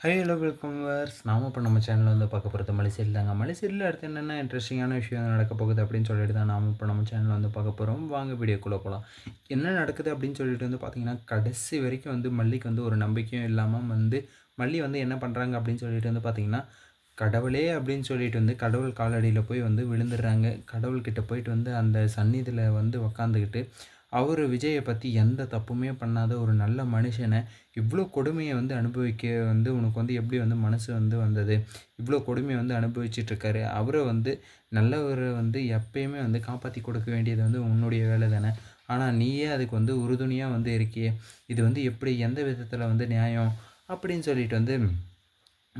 High hello welcome verse நாம இப்போ நம்ம சேனலில் வந்து பார்க்க போகிறது மலைசேரி தாங்க. மலைசீரியல் அடுத்து என்னென்ன இன்ட்ரெஸ்டிங்கான விஷயம் நடக்க போகுது அப்படின்னு சொல்லிட்டு தான் நாம் இப்போ நம்ம சேனலில் வந்து பார்க்க போகிறோம் வாங்க வீடியோக்குள்ளே போகலாம் என்ன நடக்குது அப்படின்னு சொல்லிட்டு வந்து பார்த்தீங்கன்னா கடைசி வரைக்கும் வந்து மல்லிக்கு வந்து ஒரு நம்பிக்கையும் இல்லாமல் வந்து மல்லி வந்து என்ன பண்ணுறாங்க அப்படின்னு சொல்லிட்டு வந்து பார்த்தீங்கன்னா கடவுளே அப்படின்னு சொல்லிட்டு வந்து கடவுள் காலடியில் போய் வந்து விழுந்துடுறாங்க. கடவுள்கிட்ட போயிட்டு வந்து அந்த சந்நிதியில் வந்து உக்காந்துக்கிட்டு அவர் விஜயை பற்றி எந்த தப்புமே பண்ணாத ஒரு நல்ல மனுஷனை இவ்வளோ கொடுமையை வந்து அனுபவிக்க வந்து உனக்கு வந்து எப்படி வந்து மனசு வந்து வந்தது? இவ்வளோ கொடுமையை வந்து அனுபவிச்சிட்ருக்காரு. அவரை வந்து நல்லவரை வந்து எப்பயுமே வந்து காப்பாற்றி கொடுக்க வேண்டியது வந்து உன்னுடைய வேலை தானே. ஆனால் நீயே அதுக்கு வந்து உறுதுணையாக வந்து இருக்கியே. இது வந்து எப்படி எந்த விதத்தில் வந்து நியாயம்? அப்படின்னு சொல்லிட்டு வந்து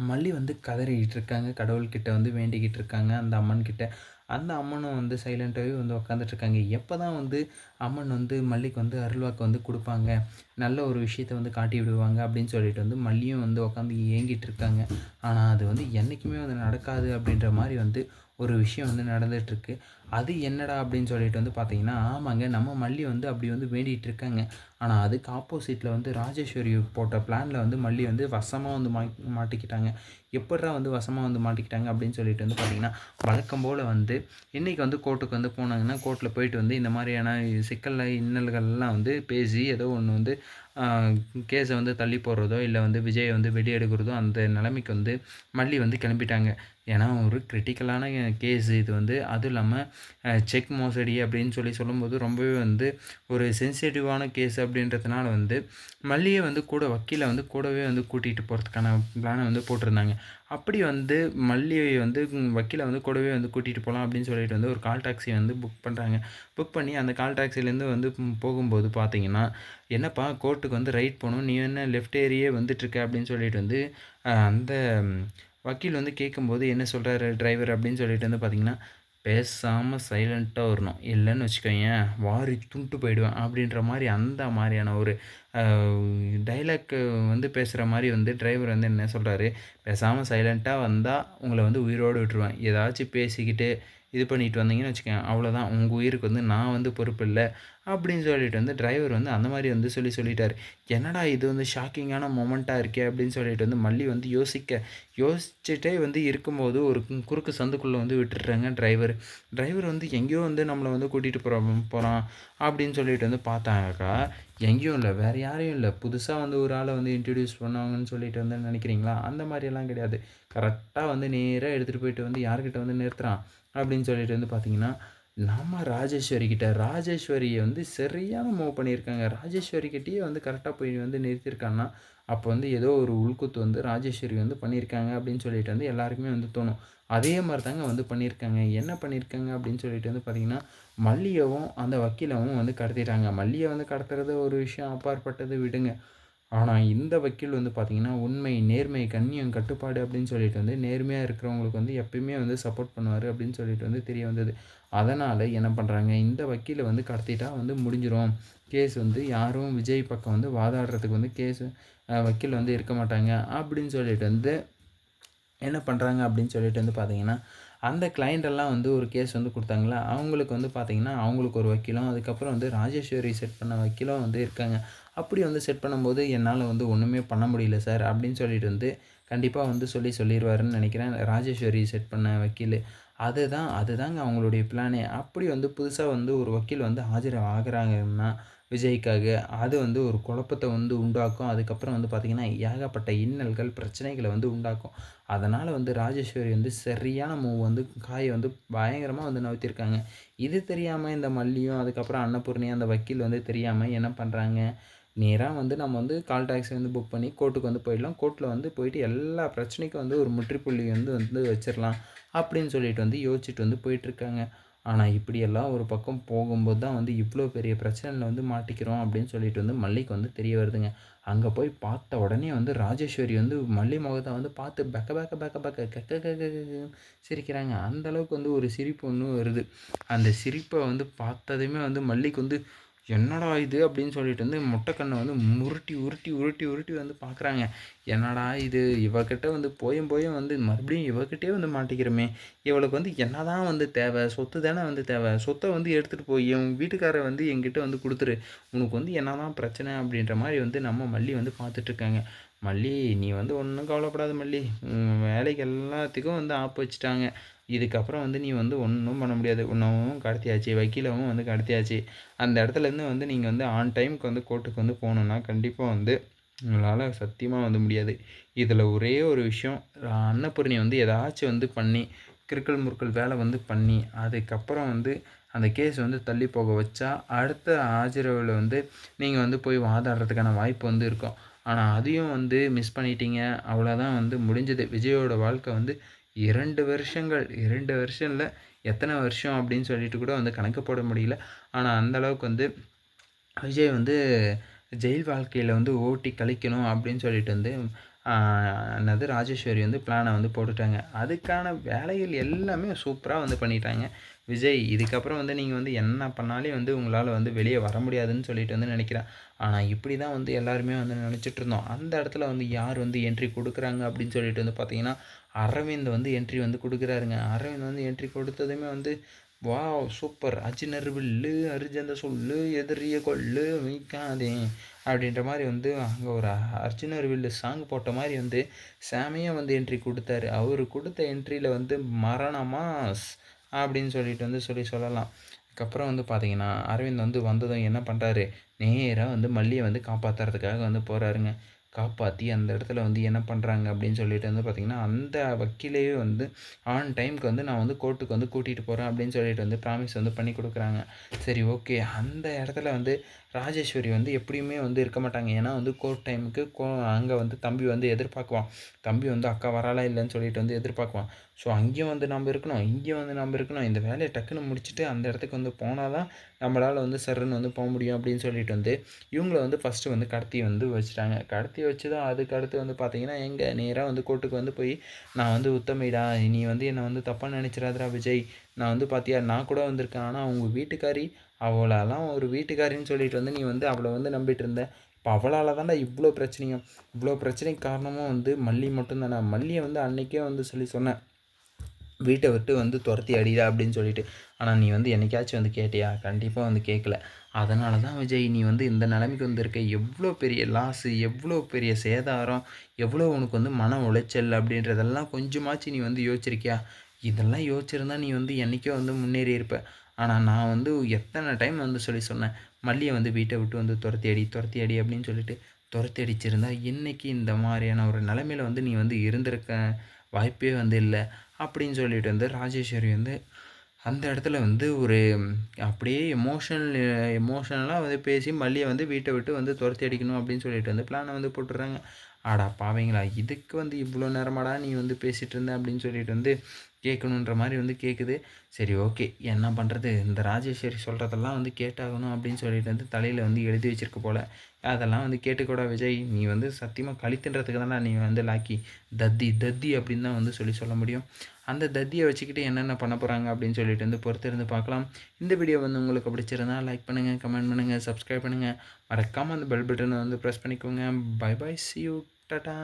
மல்லி வந்து கதறிக்கிட்டு இருக்காங்க. கடவுள்கிட்ட வந்து வேண்டிக்கிட்டு இருக்காங்க அந்த அம்மன்கிட்ட. அந்த அம்மனும் வந்து சைலண்ட்டாகவே வந்து உக்காந்துட்ருக்காங்க. எப்போ தான் வந்து அம்மன் வந்து மல்லிக்கு வந்து அருள்வாக்கு வந்து கொடுப்பாங்க நல்ல ஒரு விஷயத்த வந்து காட்டி விடுவாங்க அப்படின்னு சொல்லிட்டு வந்து மல்லியும் வந்து உட்காந்து ஏங்கிட்டு இருக்காங்க ஆனால் அது வந்து என்றைக்குமே வந்து நடக்காது அப்படின்ற மாதிரி வந்து ஒரு விஷயம் வந்து நடந்துகிட்ருக்கு அது என்னடா அப்படின்னு சொல்லிட்டு வந்து பார்த்தீங்கன்னா ஆமாங்க நம்ம மல்லி வந்து அப்படி வந்து வேண்டிகிட்டு இருக்காங்க ஆனால் அதுக்கு ஆப்போசிட்டில் வந்து ராஜேஸ்வரி போட்ட பிளானில் வந்து மல்லி வந்து வசமாக வந்து மா மாட்டிக்கிட்டாங்க. எப்படா வந்து வசமாக வந்து மாட்டிக்கிட்டாங்க அப்படின்னு சொல்லிட்டு வந்து பார்த்திங்கன்னா வழக்கம் போல் வந்து இன்றைக்கி வந்து கோர்ட்டுக்கு வந்து போனாங்கன்னா கோர்ட்டில் போயிட்டு வந்து இந்த மாதிரியான சிக்கலில் இன்னல்கள்லாம் வந்து பேசி ஏதோ ஒன்று வந்து கேஸை வந்து தள்ளி போடுறதோ இல்லை வந்து விஜயை வந்து வெளியெடுக்கிறதோ அந்த நிலைமைக்கு வந்து மல்லி வந்து கிளம்பிட்டாங்க. ஏன்னா ஒரு கிரிட்டிக்கலான கேஸ் இது வந்து அதுவும் இல்லாமல் செக் மோசடி அப்படின்னு சொல்லி சொல்லும்போது ரொம்பவே வந்து ஒரு சென்சிட்டிவான கேஸ் அப்படின்றதுனால வந்து மல்லியை வந்து கூட வக்கீலை வந்து கூடவே வந்து கூட்டிகிட்டு போகிறதுக்கான பிளானை வந்து போட்டிருந்தாங்க. அப்படி வந்து மல்லியை வந்து வக்கீலை வந்து கூடவே வந்து கூட்டிகிட்டு போகலாம் அப்படின்னு சொல்லிட்டு வந்து ஒரு கால் டாக்ஸி வந்து புக் பண்ணுறாங்க புக் பண்ணி அந்த கால் டாக்ஸிலேருந்து வந்து போகும்போது பார்த்தீங்கன்னா என்னப்பா கோர்ட்டுக்கு வந்து ரைட் போகணும் நீ என்ன லெஃப்ட் ஏரியே வந்துட்டுருக்க அப்படின்னு சொல்லிட்டு வந்து அந்த வக்கீல் வந்து கேட்கும்போது என்ன சொல்கிறாரு டிரைவர் அப்படின்னு சொல்லிட்டு வந்து பார்த்தீங்கன்னா பேசாமல் சைலண்ட்டாக வரணும். இல்லைன்னு வச்சுக்கோங்க வாரி துண்டு போயிடுவேன். அப்படின்ற மாதிரி அந்த மாதிரியான ஒரு டைலாக் வந்து பேசுகிற மாதிரி வந்து டிரைவர் வந்து என்ன சொல்கிறாரு பேசாமல் சைலண்ட்டாக வந்தால் உங்களை வந்து உயிரோடு விட்டுருவேன். ஏதாச்சும் பேசிக்கிட்டு இது பண்ணிட்டு வந்தீங்கன்னு வச்சுக்கோங்க அவ்வளோதான் உங்கள் உயிருக்கு வந்து நான் வந்து பொறுப்பு இல்லை. அப்படின்னு சொல்லிட்டு வந்து டிரைவர் வந்து அந்த மாதிரி வந்து சொல்லி சொல்லிட்டார். என்னடா இது வந்து ஷாக்கிங்கான மொமெண்ட்டாக இருக்கே? அப்படின்னு சொல்லிட்டு வந்து மல்லி வந்து யோசிக்க யோசிச்சுட்டே வந்து இருக்கும்போது ஒரு குறுக்கு சந்துக்குள்ளே வந்து விட்டுடுறாங்க டிரைவர் டிரைவர் வந்து எங்கேயோ வந்து நம்மளை வந்து கூட்டிகிட்டு போகிற போகிறான் அப்படின்னு சொல்லிட்டு வந்து பார்த்தாக்கா எங்கேயும் இல்லை வேறு யாரையும் இல்லை. புதுசாக வந்து ஒரு ஆளை வந்து இன்ட்ரடியூஸ் பண்ணுவாங்கன்னு சொல்லிட்டு வந்து நினைக்கிறீங்களா? அந்த மாதிரியெல்லாம் கிடையாது. கரெக்டாக வந்து நேராக எடுத்துகிட்டு போயிட்டு வந்து யார்கிட்ட வந்து நிறுத்துகிறான் அப்படின்னு சொல்லிட்டு வந்து பார்த்தீங்கன்னா நம்ம ராஜேஸ்வரி கிட்ட ராஜேஸ்வரியை வந்து சரியான மூவ் பண்ணியிருக்காங்க. ராஜேஸ்வரி கிட்டேயே வந்து கரெக்டாக போய் வந்து நிறுத்தியிருக்காங்கன்னா அப்போ வந்து ஏதோ ஒரு உள்குத்து வந்து ராஜேஸ்வரி வந்து பண்ணியிருக்காங்க அப்படின்னு சொல்லிட்டு வந்து எல்லாருக்குமே வந்து தோணும். அதே மாதிரி தாங்க வந்து பண்ணியிருக்காங்க. என்ன பண்ணியிருக்காங்க அப்படின்னு சொல்லிட்டு வந்து பார்த்திங்கன்னா மல்லியவும் அந்த வக்கீலவும் வந்து கடத்திட்டாங்க. மல்லியை வந்து கடத்துறது ஒரு விஷயம் அப்பாற்பட்டது விடுங்க. ஆனால் இந்த வக்கீல் வந்து பார்த்திங்கன்னா உண்மை நேர்மை கண்ணியம் கட்டுப்பாடு அப்படின்னு சொல்லிட்டு வந்து நேர்மையாக இருக்கிறவங்களுக்கு வந்து எப்பயுமே வந்து சப்போர்ட் பண்ணுவார் அப்படின்னு சொல்லிட்டு வந்து தெரிய வந்தது. அதனால் என்ன பண்ணுறாங்க இந்த வக்கீலை வந்து கடத்திட்டா வந்து முடிஞ்சிடும் கேஸ் வந்து யாரும் விஜய் பக்கம் வந்து வாதாடுறதுக்கு வந்து கேஸ் வக்கீல் வந்து இருக்க மாட்டாங்க. அப்படின்னு சொல்லிட்டு வந்து என்ன பண்ணுறாங்க அப்படின்னு சொல்லிட்டு வந்து பார்த்தீங்கன்னா அந்த கிளைண்டெல்லாம் வந்து ஒரு கேஸ் வந்து கொடுத்தாங்களா? அவங்களுக்கு வந்து பார்த்திங்கன்னா அவங்களுக்கு ஒரு வக்கீலும் அதுக்கப்புறம் வந்து ராஜேஸ்வரி செட் பண்ண வக்கீலும் வந்து இருக்காங்க. அப்படி வந்து செட் பண்ணும்போது என்னால் வந்து ஒன்றுமே பண்ண முடியல சார் அப்படின்னு சொல்லிட்டு வந்து கண்டிப்பாக வந்து சொல்லி சொல்லிடுவாருன்னு நினைக்கிறேன். ராஜேஸ்வரி செட் பண்ண வக்கீல். அதுதான் அதுதாங்க அவங்களுடைய பிளானே அப்படி வந்து புதுசாக வந்து ஒரு வக்கீல் வந்து ஆஜர் ஆகிறாங்கன்னா விஜய்க்காக. அது வந்து ஒரு குழப்பத்தை வந்து உண்டாக்கும். அதுக்கப்புறம் வந்து பார்த்திங்கன்னா ஏகப்பட்ட இன்னல்கள் பிரச்சனைகளை வந்து உண்டாக்கும். அதனால் வந்து ராஜேஸ்வரி வந்து சரியான மூவ் வந்து காயை வந்து பயங்கரமாக வந்து நவுத்திருக்காங்க. இது தெரியாமல் இந்த மல்லியும் அதுக்கப்புறம் அன்னபூர்ணியும் அந்த வக்கீல் வந்து தெரியாமல் என்ன பண்ணுறாங்க நேராக வந்து நம்ம வந்து கால் டாக்ஸி வந்து புக் பண்ணி கோர்ட்டுக்கு வந்து போயிடலாம். கோர்ட்டில் வந்து போயிட்டு எல்லா பிரச்சனைக்கும் வந்து ஒரு முற்றுப்புள்ளி வந்து வந்து வச்சிடலாம் அப்படின்னு சொல்லிட்டு வந்து யோசிச்சுட்டு வந்து போயிட்டுருக்காங்க. ஆனால் இப்படியெல்லாம் ஒரு பக்கம் போகும்போது தான் வந்து இவ்வளோ பெரிய பிரச்சனையில் வந்து மாட்டிக்கிறோம் அப்படின்னு சொல்லிட்டு வந்து மல்லிக்கு வந்து தெரிய வருதுங்க. அங்கே போய் பார்த்த உடனே வந்து ராஜேஸ்வரி வந்து மல்லி முகத்தை வந்து பார்த்து பெக்க பக்க பக்க பக்க கக்க கக்க சிரிக்கிறாங்க. அந்தளவுக்கு வந்து ஒரு சிரிப்பு ஒன்று வருது. அந்த சிரிப்பை வந்து பார்த்ததுமே வந்து மல்லிக்கு வந்து என்னடா இது அப்படின்னு சொல்லிட்டு வந்து முட்டைக்கண்ணை வந்து முருட்டி உருட்டி உருட்டி உருட்டி வந்து பார்க்குறாங்க. என்னடா இது? இவகிட்ட வந்து போயும் போயும் வந்து மறுபடியும் இவகிட்டே வந்து மாட்டிக்கிறோமே. இவளுக்கு வந்து என்ன தான் வந்து தேவை? சொத்து தானே வந்து தேவை? சொத்தை வந்து எடுத்துகிட்டு போய் என் வீட்டுக்காரை வந்து எங்கிட்ட வந்து கொடுத்துரு. உனக்கு வந்து என்ன தான் பிரச்சனை அப்படின்ற மாதிரி வந்து நம்ம மல்லி வந்து பார்த்துட்ருக்காங்க மல்லி நீ வந்து ஒன்றும் கவலைப்படாத மல்லி. வேலைக்கு எல்லாத்துக்கும் வந்து ஆப்பு வச்சுட்டாங்க. இதுக்கப்புறம் வந்து நீ வந்து ஒன்றும் பண்ண முடியாது. உன்னவும் கடத்தியாச்சு. வக்கீலவும் வந்து கடத்தியாச்சு. அந்த இடத்துலேருந்து வந்து நீங்கள் வந்து ஆன் டைமுக்கு வந்து கோர்ட்டுக்கு வந்து போகணுன்னா கண்டிப்பாக வந்து உங்களால் சத்தியமாக வந்து முடியாது. இதில் ஒரே ஒரு விஷயம். அன்னபூர்ணி வந்து ஏதாச்சும் வந்து பண்ணி கிறுக்கல் முறுக்கல் வேலை வந்து பண்ணி அதுக்கப்புறம் வந்து அந்த கேஸ் வந்து தள்ளி போக வச்சா அடுத்த ஆஜரவில் வந்து நீங்கள் வந்து போய் வாதாடுறதுக்கான வாய்ப்பு வந்து இருக்கும். ஆனால் அதையும் வந்து மிஸ் பண்ணிட்டீங்க. அவ்வளோதான் வந்து முடிஞ்சது. விஜயோட வாழ்க்கை வந்து இரண்டு வருஷங்கள். இரண்டு வருஷம் இல்லை எத்தனை வருஷம் அப்படின்னு சொல்லிட்டு கூட வந்து கணக்கு போட முடியல. ஆனால் அந்தளவுக்கு வந்து விஜய் வந்து ஜெயில் வாழ்க்கையில் வந்து ஓட்டி கழிக்கணும் அப்படின்னு சொல்லிட்டு வந்து என்னது ராஜேஸ்வரி வந்து பிளானை வந்து போட்டுட்டாங்க. அதுக்கான வேலைகள் எல்லாமே சூப்பராக வந்து பண்ணிட்டாங்க. விஜய் இதுக்கப்புறம் வந்து நீங்கள் வந்து என்ன பண்ணாலே வந்து உங்களால் வந்து வெளியே வர முடியாதுன்னு சொல்லிட்டு வந்து நினைக்கிறேன். ஆனால் இப்படி தான் வந்து எல்லாருமே வந்து நினச்சிட்டு இருந்தோம். அந்த இடத்துல வந்து யார் வந்து என்ட்ரி கொடுக்குறாங்க அப்படின்னு சொல்லிட்டு வந்து பார்த்தீங்கன்னா அரவிந்த் வந்து என்ட்ரி வந்து கொடுக்குறாருங்க. அரவிந்த் வந்து என்ட்ரி கொடுத்ததுமே வந்து வா சூப்பர். அஜினர்வில்லு அரிஜந்த சொல்லு எதிரிய கொள்ளு வைக்காதே. அப்படின்ற மாதிரி வந்து அங்கே ஒரு அர்ஜுனர் வில்லு சாங் போட்ட மாதிரி வந்து சாமியாக வந்து என்ட்ரி கொடுத்தாரு. அவர் கொடுத்த என்ட்ரியில் வந்து மரணமாக அப்படின்னு சொல்லிட்டு வந்து சொல்லி சொல்லலாம். அதுக்கப்புறம் வந்து பார்த்தீங்கன்னா அரவிந்த் வந்து வந்ததும் என்ன பண்ணுறாரு நேராக வந்து மல்லியை வந்து காப்பாற்றுறதுக்காக வந்து போகிறாருங்க காப்பாற்றி அந்த இடத்துல வந்து என்ன பண்ணுறாங்க அப்படின்னு சொல்லிட்டு வந்து பார்த்திங்கன்னா அந்த வக்கீலையே வந்து ஆன் டைமுக்கு வந்து நான் வந்து கோர்ட்டுக்கு வந்து கூட்டிகிட்டு போகிறேன் அப்படின்னு சொல்லிட்டு வந்து ப்ராமிஸ் வந்து பண்ணி கொடுக்குறாங்க. சரி ஓகே அந்த இடத்துல வந்து ராஜேஸ்வரி வந்து எப்படியுமே வந்து இருக்க மாட்டாங்க. ஏன்னா வந்து கோர்ட் டைமுக்கு கோ அங்கே வந்து தம்பி வந்து எதிர்பார்க்குவான் தம்பி வந்து அக்கா வராலா இல்லைன்னு சொல்லிட்டு வந்து எதிர்பார்க்குவான் ஸோ அங்கேயும் வந்து நம்ம இருக்கணும். இங்கேயும் வந்து நம்ம இருக்கணும். இந்த வேலையை டக்குன்னு முடிச்சுட்டு அந்த இடத்துக்கு வந்து போனால் தான் நம்மளால் வந்து சர்ன்னு வந்து போக முடியும் அப்படின்னு சொல்லிட்டு வந்து இவங்கள வந்து ஃபஸ்ட்டு வந்து கடத்தி வந்து வச்சுட்டாங்க. கடத்தி வச்சு தான் அதுக்கு அடுத்து வந்து பார்த்தீங்கன்னா எங்கே? நேராக வந்து கோர்ட்டுக்கு வந்து போய் நான் வந்து உத்தமைடா. நீ வந்து என்னை வந்து தப்பாக நினச்சிடாதரா விஜய். நான் வந்து பார்த்தியா நான் கூட வந்திருக்கேன். ஆனால் அவங்க வீட்டுக்காரி அவளாலாம் ஒரு வீட்டுக்காரின்னு சொல்லிட்டு வந்து நீ வந்து அவளை வந்து நம்பிட்டு இருந்த. இப்போ அவளால் தான்டா இவ்வளோ பிரச்சனையும். இவ்வளோ பிரச்சனைக்கு காரணமும் வந்து மல்லி மட்டும்தானே மல்லியை வந்து அன்றைக்கே வந்து சொல்லி சொன்னேன். வீட்டை விட்டு வந்து துரத்தி அடிடா அப்படின்னு சொல்லிட்டு. ஆனால் நீ வந்து என்னைக்காச்சும் வந்து கேட்டியா? கண்டிப்பாக வந்து கேட்கல அதனால தான் விஜய் நீ வந்து இந்த நிலைமைக்கு வந்திருக்க. எவ்வளோ பெரிய லாஸு எவ்வளோ பெரிய சேதாரம் எவ்வளோ உனக்கு வந்து மன உளைச்சல் அப்படின்றதெல்லாம் கொஞ்சமாச்சு நீ வந்து யோசிச்சிருக்கியா? இதெல்லாம் யோசிச்சிருந்தா நீ வந்து என்றைக்கோ வந்து முன்னேறி இருப்ப. ஆனால் நான் வந்து எத்தனை டைம் வந்து சொல்லி சொன்னேன். மல்லியை வந்து வீட்டை விட்டு வந்து துரத்தி அடி துரத்தி அடி அப்படின்னு சொல்லிட்டு. துரத்தி அடிச்சிருந்தா இன்றைக்கி இந்த மாதிரியான ஒரு நிலமையில வந்து நீ வந்து இருந்திருக்க? வாய்ப்பே வந்து இல்லை அப்படின்னு சொல்லிட்டு வந்து ராஜேஸ்வரி வந்து அந்த இடத்துல வந்து ஒரு அப்படியே எமோஷனல் எமோஷனலாக வந்து பேசி மல்லியை வந்து வீட்டை விட்டு வந்து துரத்தி அடிக்கணும் அப்படின்னு சொல்லிட்டு வந்து பிளானை வந்து போட்டுடுறாங்க. ஆடா பாவீங்களா இதுக்கு வந்து இவ்வளோ நேரமாடா நீ வந்து பேசிகிட்டு இருந்த அப்படின்னு சொல்லிட்டு வந்து கேட்கணுன்ற மாதிரி வந்து கேட்குது. சரி ஓகே. என்ன பண்ணுறது இந்த ராஜேஸ்வரி சொல்கிறதெல்லாம் வந்து கேட்டாகணும் அப்படின்னு சொல்லிட்டு வந்து தலையில் வந்து எழுதி வச்சிருக்க போல். அதெல்லாம் வந்து கேட்டுக்கூட விஜய். நீ வந்து சத்தியமாக கழித்துன்றதுக்கு தானே நீ வந்து லாக்கி தத்தி தத்தி அப்படின்னு தான் வந்து சொல்லி சொல்ல முடியும். அந்த தத்தியை வச்சுக்கிட்டு என்னென்ன பண்ண போகிறாங்க அப்படின்னு சொல்லிட்டு வந்து பொறுத்திருந்து பார்க்கலாம். இந்த வீடியோ வந்து உங்களுக்கு பிடிச்சிருந்தா லைக் பண்ணுங்கள் கமெண்ட் பண்ணுங்கள் சப்ஸ்கிரைப் பண்ணுங்கள் மறக்காமல் அந்த பெல் பட்டனை வந்து ப்ரெஸ் பண்ணிக்கோங்க. Bye bye see you tata